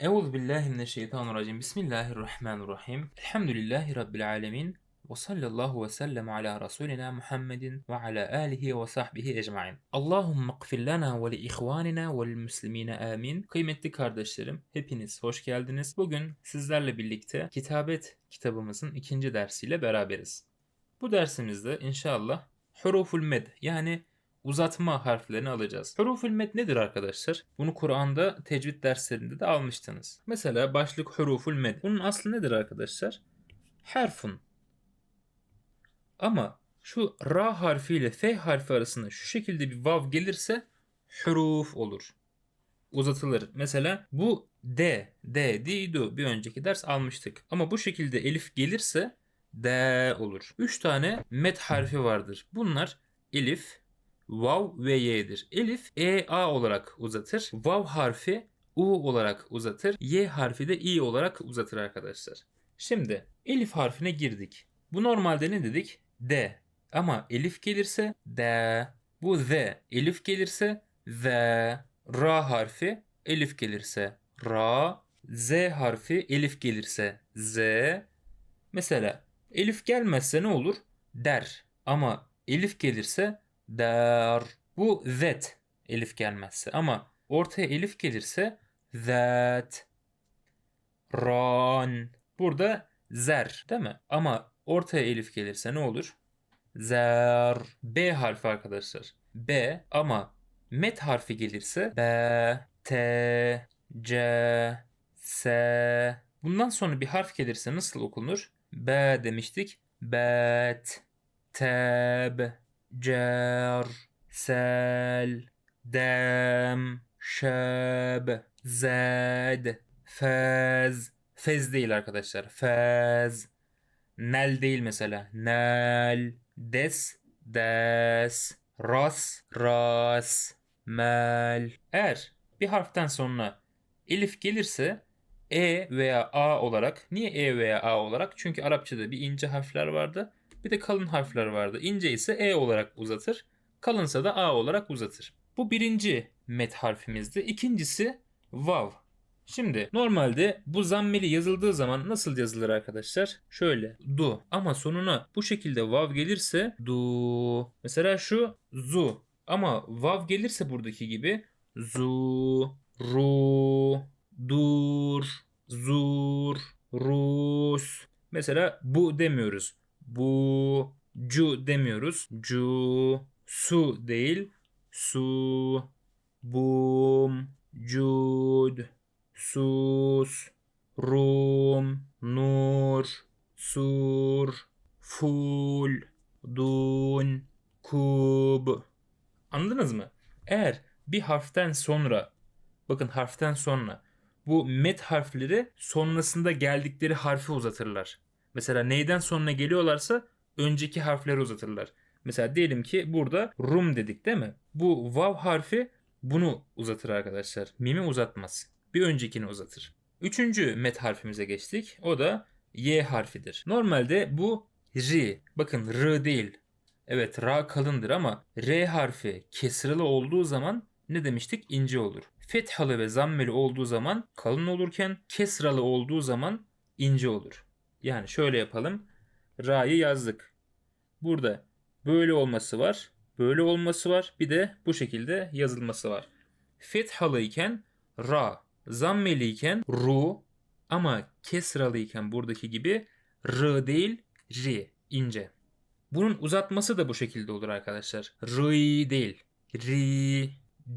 Euzu billahi mineşşeytanirracim. Bismillahirrahmanirrahim. Elhamdülillahi rabbil alamin. Ve sallallahu ve sellem ala Resulina Muhammedin ve ala alihi ve sahbihi ecmain. Allahümme gfir lana ve li ihvanina ve lil muslimine amin. Kıymetli kardeşlerim, hepiniz hoş geldiniz. Bugün sizlerle birlikte Kitabet kitabımızın ikinci dersiyle beraberiz. Bu dersimizde inşallah huruful med yani uzatma harflerini alacağız. Huruful med nedir arkadaşlar? Bunu Kur'an'da tecvid derslerinde de almıştınız. Mesela başlık huruful med. Bunun aslı nedir arkadaşlar? Harfun. Ama şu ra harfi ile f harfi arasında şu şekilde bir vav gelirse huruf olur. Uzatılır. Mesela bu d, d, di, du bir önceki ders almıştık. Ama bu şekilde elif gelirse d olur. Üç tane met harfi vardır. Bunlar elif, vav ve y'dir. Elif e a olarak uzatır. Vav harfi u olarak uzatır. Y harfi de i olarak uzatır arkadaşlar. Şimdi elif harfine girdik. Bu normalde ne dedik? D. Ama elif gelirse D. Bu Z. Elif gelirse Z. Ra harfi elif gelirse Ra. Z harfi elif gelirse Z. Mesela elif gelmezse ne olur? Der. Ama elif gelirse der. Bu Z elif gelmezse. Ama ortaya elif gelirse zat. Ran. Burada zer değil mi? Ama ortaya elif gelirse ne olur? Zer. B harfi arkadaşlar. B ama met harfi gelirse B, T, C, S. Bundan sonra bir harf gelirse nasıl okunur? B demiştik. Bet, teb, cer, sel, dem, şeb, zed, fez. Fez değil arkadaşlar. Fez. Nel değil mesela. Nel. Des. Des. Ras. Ras. Mel. Eğer bir harften sonra elif gelirse e veya a olarak. Niye e veya a olarak? Çünkü Arapçada bir ince harfler vardı. Bir de kalın harfler vardı. İnce ise e olarak uzatır. Kalınsa da a olarak uzatır. Bu birinci met harfimizdi. İkincisi vav. Şimdi normalde bu zammeli yazıldığı zaman nasıl yazılır arkadaşlar? Şöyle du ama sonuna bu şekilde vav gelirse du. Mesela şu zu ama vav gelirse buradaki gibi zu, ru, dur, zur, rus. Mesela bu demiyoruz. Bu, cu demiyoruz. Cu, su değil. Su, bum, cud, sus, rum, nur, sur, ful, dun, kub. Anladınız mı? Eğer bir harften sonra bakın harften sonra bu met harfleri sonrasında geldikleri harfi uzatırlar. Mesela neyden sonra geliyorlarsa önceki harfleri uzatırlar. Mesela diyelim ki burada rum dedik değil mi? Bu vav harfi bunu uzatır arkadaşlar. Mimi uzatmaz. Bir öncekini uzatır. Üçüncü met harfimize geçtik. O da Y harfidir. Normalde bu R. Bakın R değil. Evet ra kalındır ama R harfi kesralı olduğu zaman ne demiştik? İnce olur. Fethalı ve zammeli olduğu zaman kalın olurken kesralı olduğu zaman ince olur. Yani şöyle yapalım. Ra'yı yazdık. Burada böyle olması var. Böyle olması var. Bir de bu şekilde yazılması var. Fethalı iken ra, zammeli iken ru ama kesralı iken buradaki gibi r değil ri ince. Bunun uzatması da bu şekilde olur arkadaşlar. Ri değil. Ri,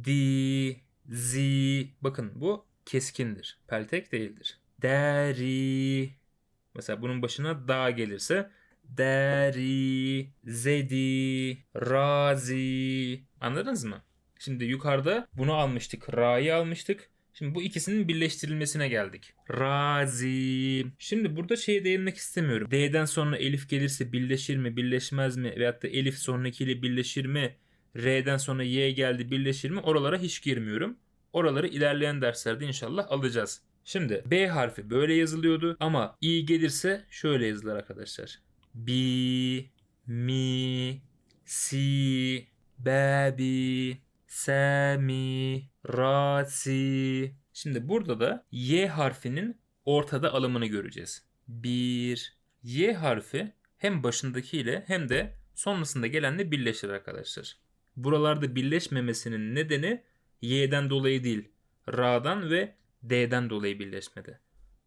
di, zi. Bakın bu keskindir. Peltek değildir. Deri. Mesela bunun başına da gelirse deri, zedi, razi. Anladınız mı? Şimdi yukarıda bunu almıştık. Ra'yı almıştık. Şimdi bu ikisinin birleştirilmesine geldik. Razi. Şimdi burada şeye değinmek istemiyorum. D'den sonra elif gelirse birleşir mi, birleşmez mi? Veyahut da elif sonrakiyle birleşir mi? R'den sonra Y geldi birleşir mi? Oralara hiç girmiyorum. Oraları ilerleyen derslerde inşallah alacağız. Şimdi B harfi böyle yazılıyordu ama i gelirse şöyle yazılır arkadaşlar. Bi, mi, si, babi, sami, rasi. Şimdi burada da Y harfinin ortada alımını göreceğiz. 1. Y harfi hem başındakiyle hem de sonrasında gelenle birleşir arkadaşlar. Buralarda birleşmemesinin nedeni Y'den dolayı değil, Ra'dan ve D'den dolayı birleşmedi.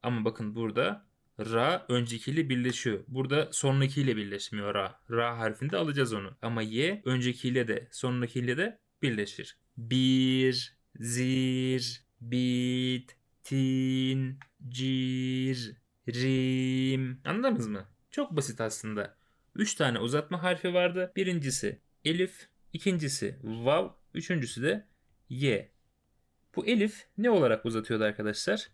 Ama bakın burada Ra öncekiyle birleşiyor. Burada sonrakiyle birleşmiyor Ra. Ra harfinde alacağız onu. Ama Y öncekiyle de sonrakiyle de birleşir. Bir, zir, bit, tin, cir, rim. Anladınız mı? Çok basit aslında. Üç tane uzatma harfi vardı. Birincisi elif, ikincisi vav, üçüncüsü de y. Bu elif ne olarak uzatıyordu arkadaşlar?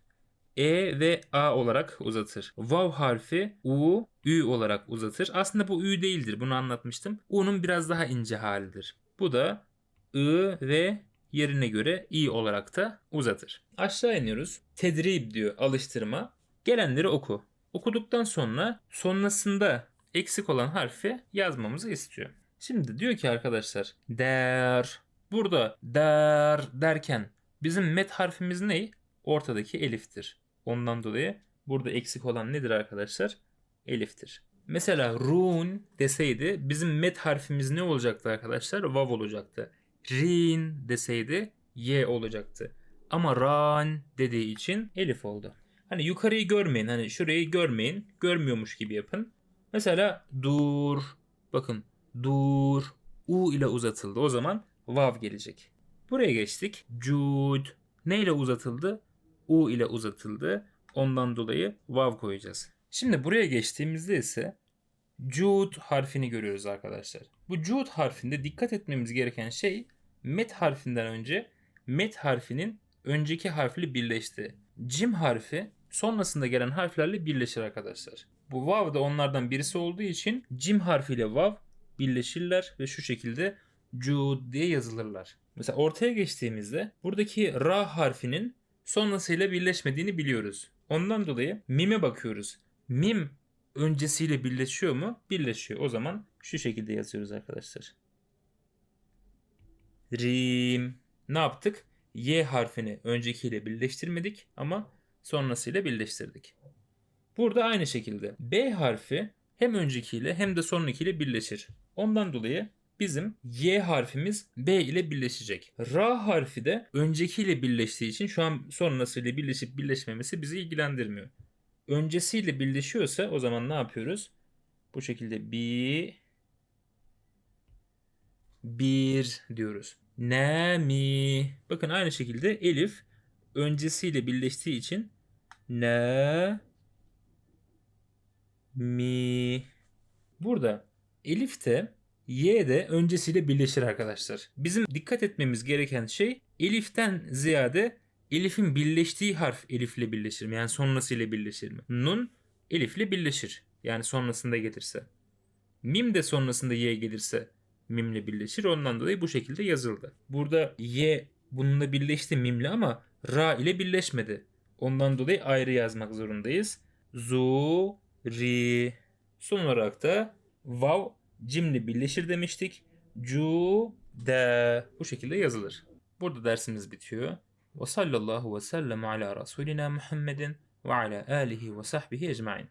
E ve A olarak uzatır. Vav harfi U, Ü olarak uzatır. Aslında bu Ü değildir. Bunu anlatmıştım. U'nun biraz daha ince halidir. Bu da I ve yerine göre i olarak da uzatır. Aşağı iniyoruz. Tedrib diyor alıştırma. Gelenleri oku. Okuduktan sonra sonrasında eksik olan harfi yazmamızı istiyor. Şimdi diyor ki arkadaşlar der. Burada der derken bizim met harfimiz ne? Ortadaki eliftir. Ondan dolayı burada eksik olan nedir arkadaşlar? Eliftir. Mesela run deseydi bizim met harfimiz ne olacaktı arkadaşlar? Vav olacaktı. Rin deseydi y olacaktı. Ama ran dediği için elif oldu. Hani yukarıyı görmeyin. Hani şurayı görmeyin. Görmüyormuş gibi yapın. Mesela dur. Bakın dur. U ile uzatıldı. O zaman vav gelecek. Buraya geçtik. Cud. Ne ile uzatıldı? U ile uzatıldı. Ondan dolayı vav koyacağız. Şimdi buraya geçtiğimizde ise Cud harfini görüyoruz arkadaşlar. Bu Cud harfinde dikkat etmemiz gereken şey met harfinden önce met harfinin önceki harfle birleşti. Cim harfi sonrasında gelen harflerle birleşir arkadaşlar. Bu vav da onlardan birisi olduğu için cim harfiyle vav birleşirler ve şu şekilde cud diye yazılırlar. Mesela ortaya geçtiğimizde buradaki ra harfinin sonrasıyla birleşmediğini biliyoruz. Ondan dolayı mime bakıyoruz. Mim öncesiyle birleşiyor mu? Birleşiyor. O zaman şu şekilde yazıyoruz arkadaşlar. Rim. Ne yaptık? Y harfini öncekiyle birleştirmedik ama sonrasıyla birleştirdik. Burada aynı şekilde B harfi hem öncekiyle hem de sonrakiyle birleşir. Ondan dolayı bizim Y harfimiz B ile birleşecek. Ra harfi de öncekiyle birleştiği için şu an sonrasıyla birleşip birleşmemesi bizi ilgilendirmiyor. Öncesiyle birleşiyorsa o zaman ne yapıyoruz? Bu şekilde bir bir diyoruz. Ne mi? Bakın aynı şekilde elif öncesiyle birleştiği için ne mi. Burada elif de y de öncesiyle birleşir arkadaşlar. Bizim dikkat etmemiz gereken şey eliften ziyade elifin birleştiği harf elifle birleşir mi? Yani sonrasıyla birleşir mi? Nun elifle birleşir. Yani sonrasında gelirse. Mim de sonrasında y gelirse mimle birleşir. Ondan dolayı bu şekilde yazıldı. Burada y bununla birleşti mimle ama ra ile birleşmedi. Ondan dolayı ayrı yazmak zorundayız. Zu, ri. Son olarak da vav cimle birleşir demiştik. Cu, de. Bu şekilde yazılır. Burada dersimiz bitiyor. Ve sallallahu ve sellem ala Resulina Muhammedin ve ala alihi ve sahbihi ecmain.